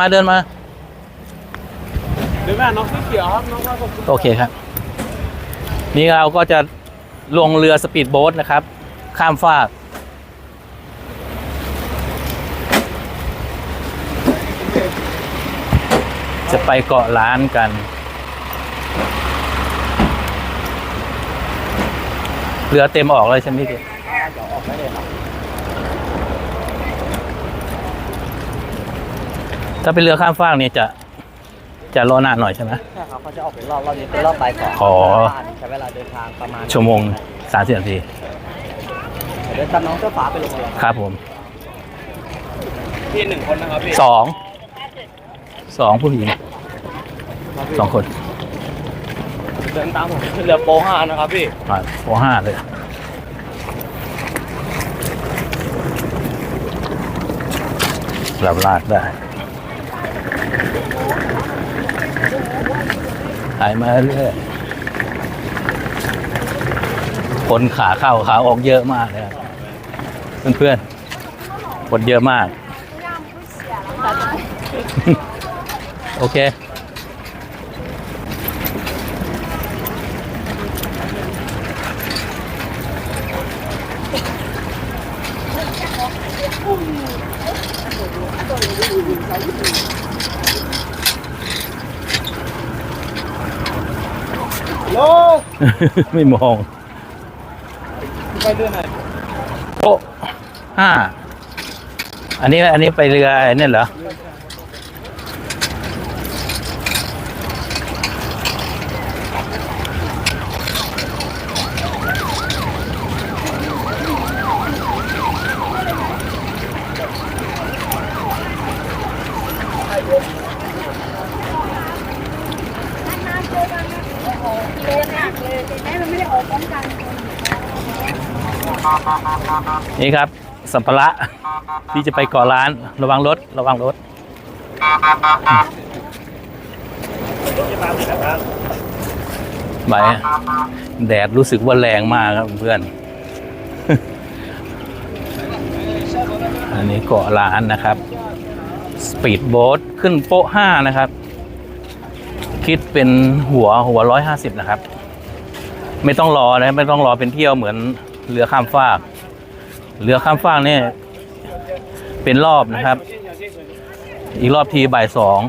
มาเดินมาเดี๋ยวแม่น้องสีเขียวครับน้องว่าผมโอเคครับ นี่เราก็จะลงเรือสปีดโบ๊ทนะครับ ข้ามฟาก จะไปเกาะล้านกัน เรือเต็มออกเลยใช่ไหมพี่ ถ้าเป็นเรือข้ามฟากเนี่ยจะจะรอนานหน่อยใช่ไหม ใช่ครับเขาจะออกเป็นรอบรอบนี้เป็นรอบปลายเกาะอ๋อ ใช้เวลาเดินทางประมาณชั่วโมงสามสิบนาทีเดี๋ยวตามน้องเสื้อฟ้าไปลงเลยครับผมพี่หนึ่งคนนะครับพี่สองสองผู้หญิงสองคนเดินตามผมเรือโปห้านะครับพี่มาปห้าเลยเราลาดได้ายมาเรื่อยคนขาเข้าขาออกเยอะมากเลยครับเพื่อนๆคนเยอะมาก โอเค โลไม่มองไปเรือไหนโอ้ห้าอันนี้อันนี้ไปเรือไอ้นี่เหรอ เลยหนักเลยแม่มันไม่ได้ออกพร้อมกัน นี่ครับ สัมภาระที่จะไปเก่อร้านระวังรถ ระวังรถไปแดดรู้สึกว่าแรงมากครับเพื่อน อันนี้เกาะล้านนะครับ สปีดโบ๊ทขึ้นโป๊ะห้านะครับ คิดเป็นหัวหัวร้อยห้าสิบนะครับ ไม่ต้องรอนะ ไม่ต้องรอเป็นเที่ยวเหมือนเรือข้ามฟาก เรือข้ามฟากเนี่ยเป็นรอบนะครับ อีกรอบทีบ่ายสอง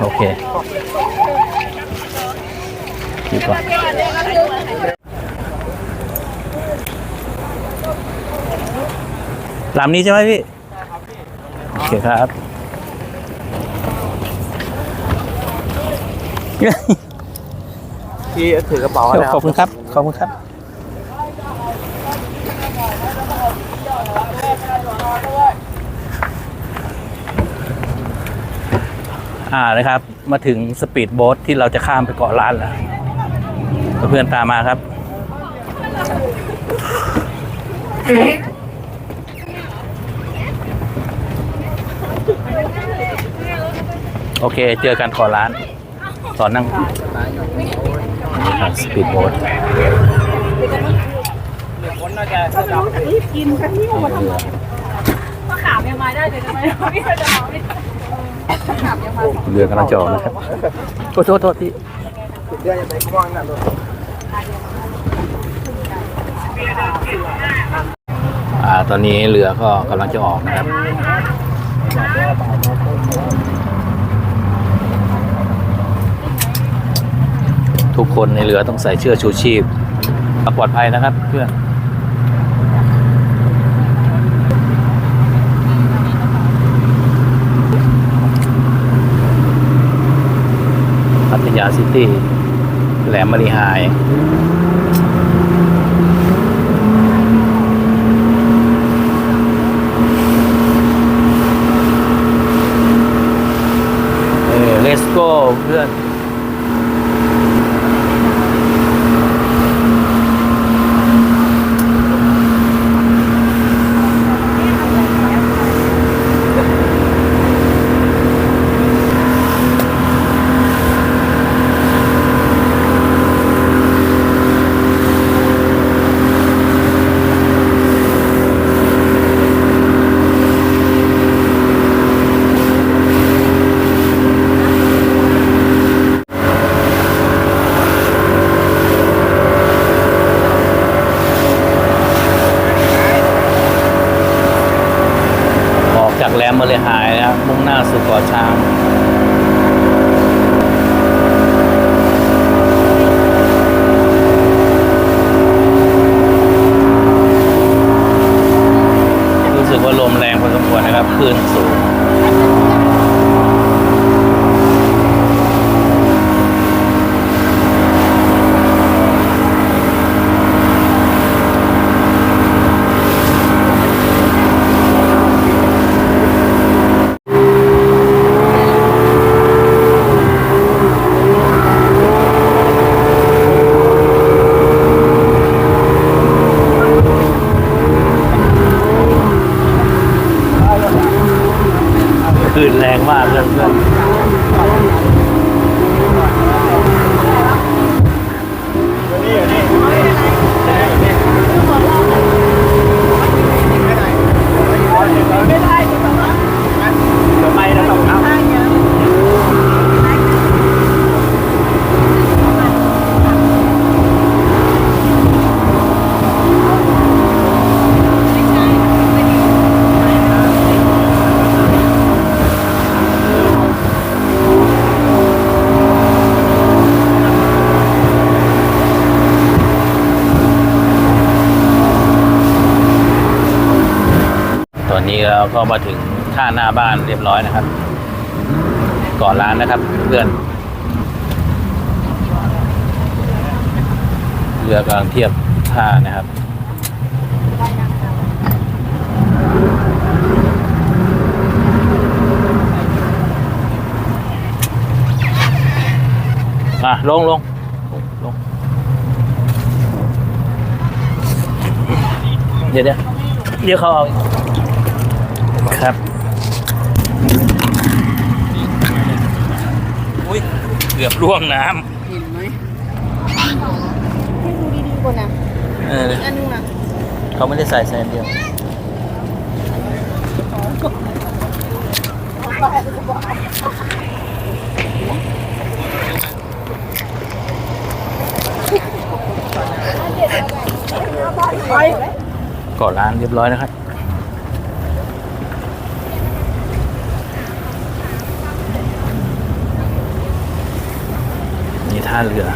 โอเคคิดก่อนลำนี้ใช่ไหมพี่ โอเคครับพี่ถือกระเป๋านะขอบคุณครับ ขอบคุณครับ อ่านะครับ มาถึงสปีดโบ๊ทที่เราจะข้ามไปเกาะล้านแล้วเพื่อนๆตามมาครับโอเค เจอกันเกาะล้านตอนนั่งนี่ครับสปีดโบ๊ทคนน่าจะดำรีบกินกันที่หัวทำไมก็ขามยังมาได้เลยทำไมไม่เคยจะมาไม่ได้ขามยังมา เรือกำลังจะออกนะครับโทษโทษโทษที่เดี๋ยวจะไปกว้างนั่นรถอ่าตอนนี้เรือก็กำลังจะออกนะครับทุกคนในเรือต้องใส่เชือกชูชีพปลอดภัยนะครับเพื่อน ยาซิตี้แหลมมารีไฮายเลสโก้เพื่อน แรมเมบริหายนะมุ่งหน้าสู่เกาะช้าง ก็มาถึงท่าหน้าบ้านเรียบร้อยนะครับ ก่อนร้านนะครับเพื่อนเรือกำลังเทียบท่านะครับอะลงลงลงเดี๋ยวเดี๋ยวเดี๋ยวเขาเอา ครับอุ้ยเกือบร่วงน้เห็นไหมให้ดูดีๆก่อนนะำเอออันนึงนะเขาไม่ได้ใส่แซนเดียวก่อร้านเรียบร้อยนะครับ ท่าเรือ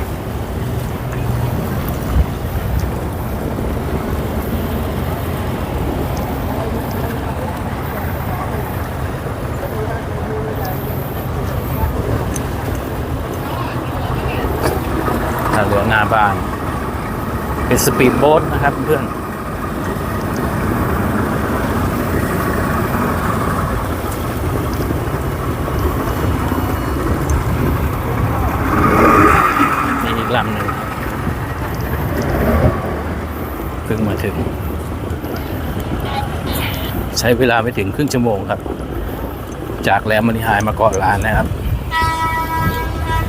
ท่าเรือหน้าบ้าน เป็นสปีดโบ๊ทนะครับเพื่อน ลำหนึ่งเพิ่งมาถึง ใช้เวลาไม่ถึงครึ่งชั่วโมงครับ จากแหลมมณีหายมาเกาะล้านนะครับ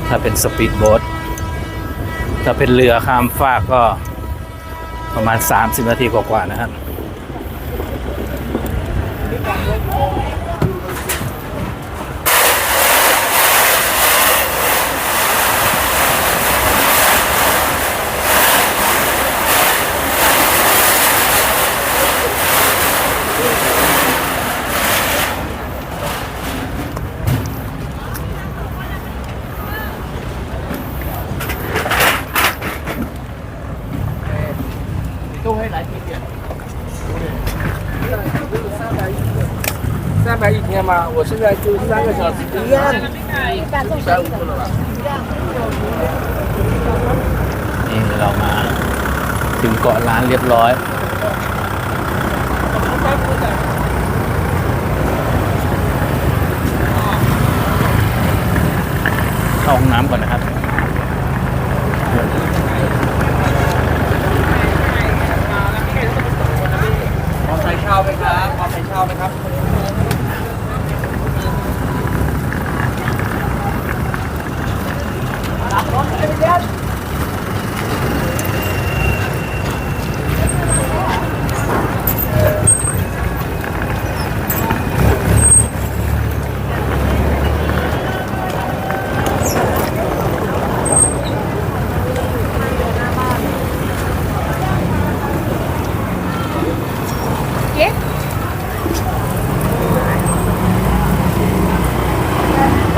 ถ้าเป็นสปีดโบ๊ทถ้าเป็นเรือข้ามฟากก็ประมาณ 30 นาทีกว่าๆนะครับ 我现在就三个小时一样，一百五十了吧？ นี่เรามาถึงเกาะล้านเรียบร้อย เข้าห้องน้ำก่อนนะครับ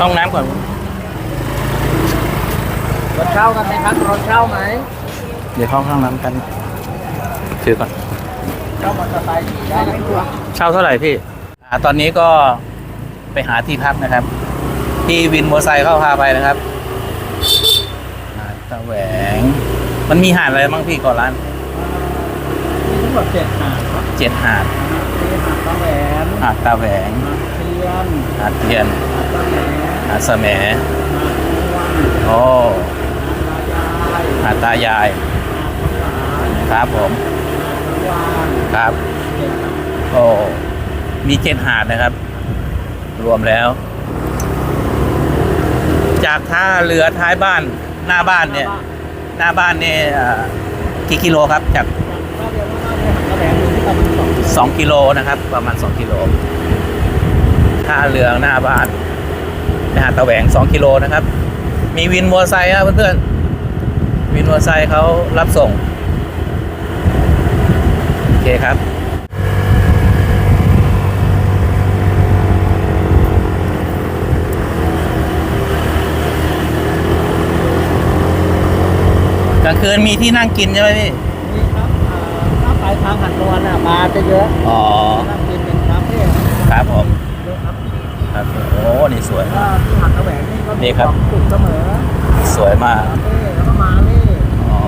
ห้องน้ำก่อนรถเช่ากันไหมครับรถเช่าไหมเดี๋ยวเข้าห้องน้ำกันถือก่อนเช่ามอเตอร์ไซค์ขี่ได้ไหมตัวเช่าเท่าไหร่พี่อ่าตอนนี้ก็ไปหาที่พักนะครับ ที่วินมอเตอร์ไซค์เข้าพาไปนะครับหาดตะแหวง มันมีหาดอะไรบ้างพี่ก่อนร้านมีทั้งหมดเจ็ดหาดครับเจ็ดหาดมีหาดตะแหวนหาดตะแหวงหาดเทียนหาดเทียนหาดตะแหวนหาสมโอ้หาตายาย ครับผม ครับ โอ้ มีเจ็ดหาดนะครับ รวมแล้ว จากท่าเรือท้ายบ้าน หน้าบ้านเนี่ย หน้าบ้านเนี่ยกี่กิโลครับ จากสองกิโลนะครับ ประมาณสองกิโลท่าเรือหน้าบ้าน ไปหาดตะแหวงสองกิโลนะครับ มีวินมอเตอร์ไซค์ครับเพื่อนๆวินมอเตอร์ไซค์เขารับส่ง โอเคครับกลางคืนมีที่นั่งกินใช่ไหมพี่นี่ครับอ่าถ้าไปทางหันนวลน่ะมาจะเยอะอ๋อนั่งกินเป็นคาเฟ่ครับผม เยอะครับ ครับ โอ้นี่สวย ก็มากที่หัดตะแหวนนี่ก็นี่มีครับจุดเสมอสวยมากคาเฟ่แล้วก็มาเล่อ๋อ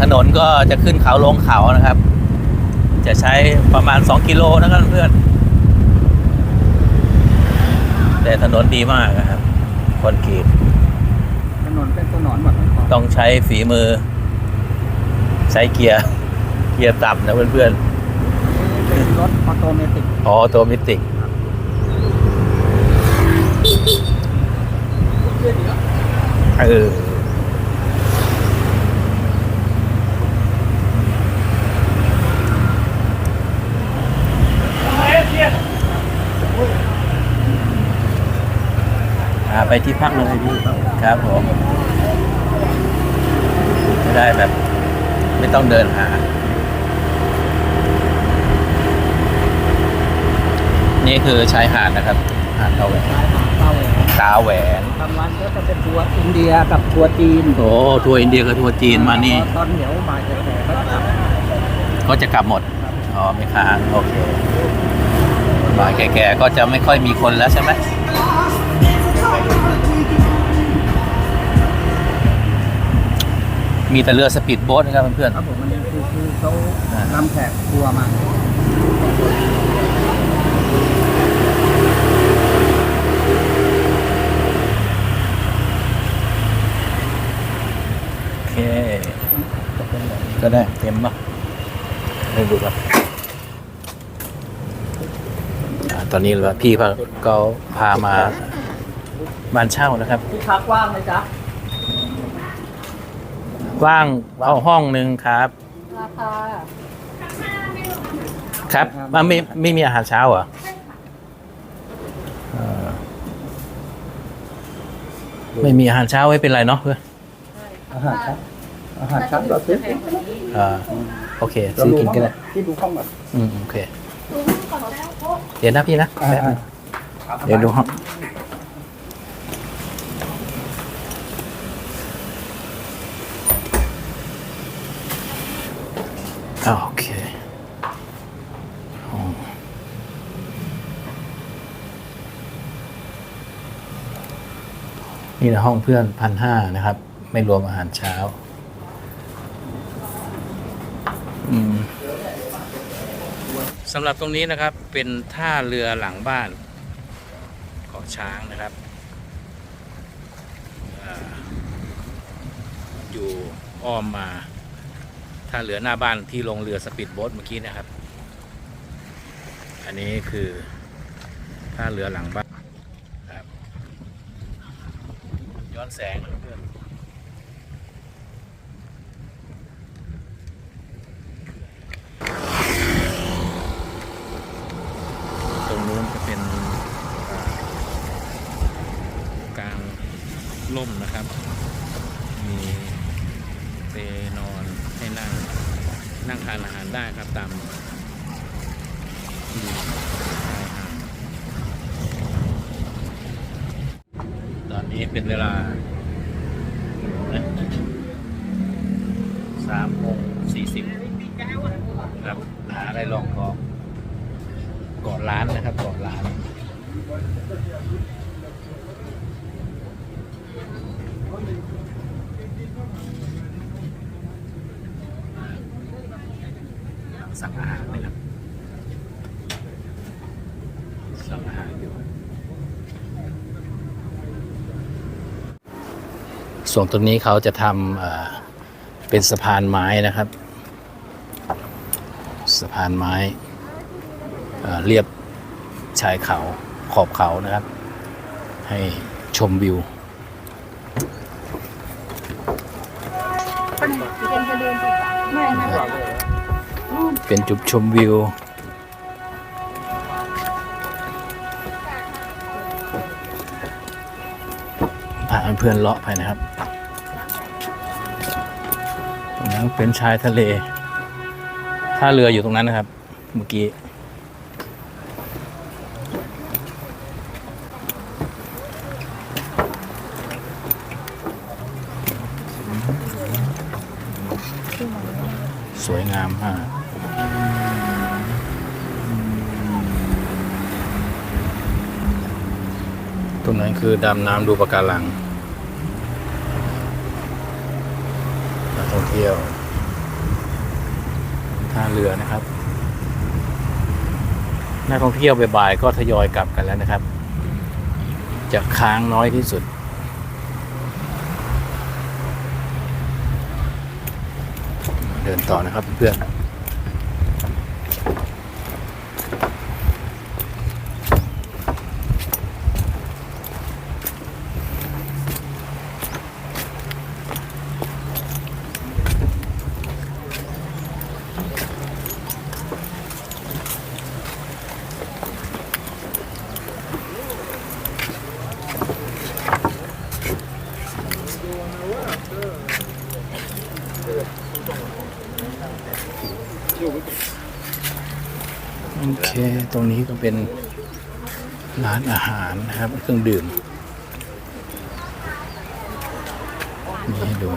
ถนนก็จะขึ้นเขาลงเขานะครับ จะใช้ประมาณ 2 กิโลนะครับเพื่อน แต่ถนนดีมากนะครับคอนกรีตถนนเป็นถนนหมดเลยครับต้องใช้ฝีมือ ใช้เกียร์ เกียร์ต่ำนะเพื่อนนี่เป็นรถออโตเมติกๆออโตมิติกเออ อ่าไปที่พักเลยพี่ครับผมจะได้แบบ ไม่ต้องเดินหา นี่คือชายหาดนะครับ หาดตาแหวนสายหาดตะแหวนตาแหวนกลางวันก็จะเป็นทัวร์อินเดียกับทัวร์จีนโอ้ทัวร์อินเดียกับทัวร์จีนมานี่ ตอนเหนียวบ่ายแก่ๆก็จะกลับก็จะกลับหมด อ๋อไม่ค้างโอเคบ่ายแก่ๆก็จะไม่ค่อยมีคนแล้วใช่ไหม มีแต่เรือสปีดโบ๊ทนะครับเพื่อนครับผมมันคือคือเขาอ่านำแขกทัวร์มาๆโอเค ก็ได้เต็มป่ะให้ดูครับอ่าตอนนี้เราพี่เขาก็พามาบ้านเช่านะครับ ที่พักว่างไหมจ๊ะ ว่างเอาห้องหนึ่งครับ ราคาครับมันไม่ไม่มีอาหารเช้าเหรอเออไม่มีอาหารเช้าไม่เป็นไรเนาะเพื่อนอาหารครับอาหารครับเราซื้อเออโอเคซื้อกินก็ได้ที่ดูห้องก่อนอืมโอเค เดี๋ยวนะพี่นะอ่าแป๊บนึงเดี๋ยวดูห้อง โอเคนี่นะห้องเพื่อนพันห้านะครับ ไม่รวมอาหารเช้า สำหรับตรงนี้นะครับเป็นท่าเรือหลังบ้านเกาะช้างนะครับออยู่อ้อมมา ท่าเรือหน้าบ้านที่ลงเรือสปีดโบ๊ทเมื่อกี้นะครับ อันนี้คือท่าเรือหลังบ้านครับย้อนแสงเพื่อนตรงนู้นจะเป็นกลางร่มนะครับ มีเปลนอ ให้นั่งนั่งทานอาหารได้ครับตามที่ชายหาดตอนนี้เป็นเวลาสามโมงสี่สิบครับหาอะไรลองของเกาะร้านนะครับเกาะร้าน สั่งอาหารนะครับ สั่งอา หาอยู่ส่วนตรงนี้เขาจะทำเป็นสะพานไม้นะครับ สะพานไม้เเรียบชายเขาขอบเขานะครับ ให้ชมวิวเป็นจุดชมวิว พาเพื่อนเลาะไปนะครับตรงนั้นเป็นชายทะเลท่าเรืออยู่ตรงนั้นนะครับ เมื่อกี้สวยงามมากตรงนั้นคือดำน้ำดูปะการังนักท่อง เที่ยวท่าเรือนะครับ นักท่องเที่ยวบ่ายๆก็ทยอยกลับกันแล้วนะครับ จะค้างน้อยที่สุด เดินต่อนะครับเพื่อน โอเค ตรงนี้ก็เป็นร้านอาหารนะครับ เครื่องดื่ม นี่ให้ดู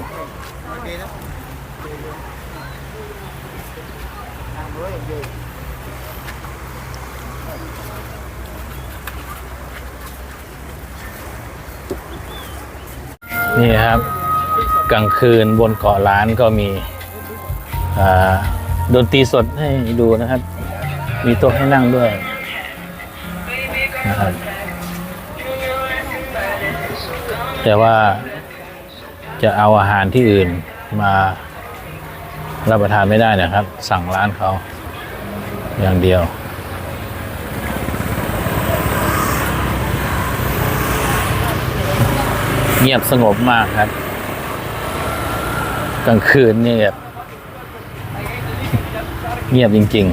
นี่ครับ กลางคืนบนเกาะล้านก็มีอ่า ดนตรีสดให้ดูนะครับ มีโต๊ะให้นั่งด้วยนะครับ แต่ว่าจะเอาอาหารที่อื่นมารับประทานไม่ได้นะครับ สั่งร้านเขาอย่างเดียวเงียบสงบมากครับ กลางคืนนี่แบบ เงียบจริง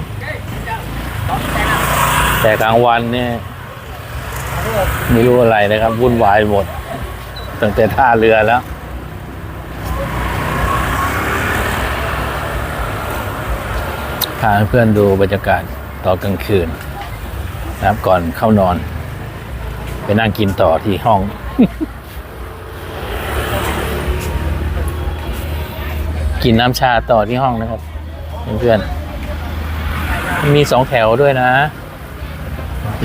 ๆ แต่กลางวันเนี่ยไม่รู้อะไรนะครับวุ่นวายหมด ตั้งแต่ท่าเรือแล้ว พาเพื่อนดูบรรยากาศตอนกลางคืนนะครับก่อนเข้านอน ไปนั่งกินต่อที่ห้องกินน้ำชาต่อที่ห้องนะครับ เพื่อนๆ มีสองแถวด้วยนะ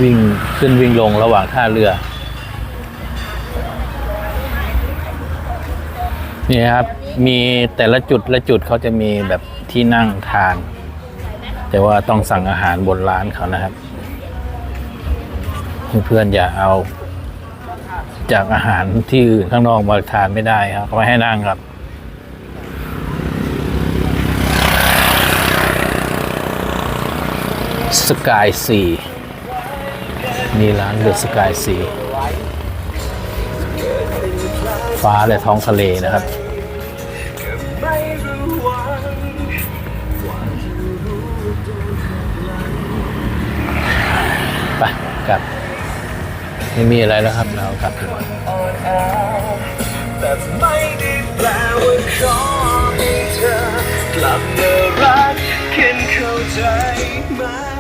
วิ่งขึ้นวิ่งลงระหว่างท่าเรือ นี่ครับ มีแต่ละจุดละจุดเขาจะมีแบบที่นั่งทาน แต่ว่าต้องสั่งอาหารบนร้านเขานะครับ เพื่อนๆอย่าเอา จากอาหารที่อื่นข้างนอกมาทานไม่ได้ครับเขาไม่ให้นั่งครับ สกายซีนี่ร้านเดอะสกายซีฟ้าและท้องทะเลนะครับ ไปกลับ ไม่มีอะไรแล้วครับ เรากลับดีกว่าแต่ไม่ได้แปลว่าขอให้เธอกลับมารั